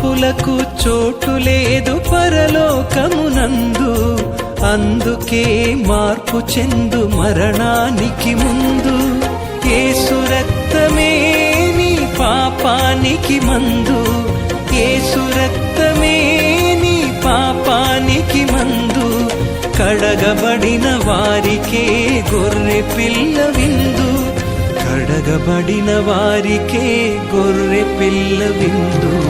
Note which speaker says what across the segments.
Speaker 1: పాపులకు చోటు లేదు పరలోకమునందు. అందుకే మార్పు చెందు మరణానికి ముందు. ఏసు నీ పాపానికి మందు. ఏసు నీ పాపానికి మందు. కడగబడిన వారికే గొర్రె పిల్ల విందు. కడగబడిన వారికే గొర్రె పిల్ల విందు.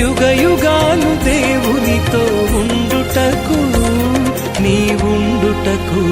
Speaker 1: యుగయుగాలు దేవునితో ఉండుటకు నీ ఉండుటకు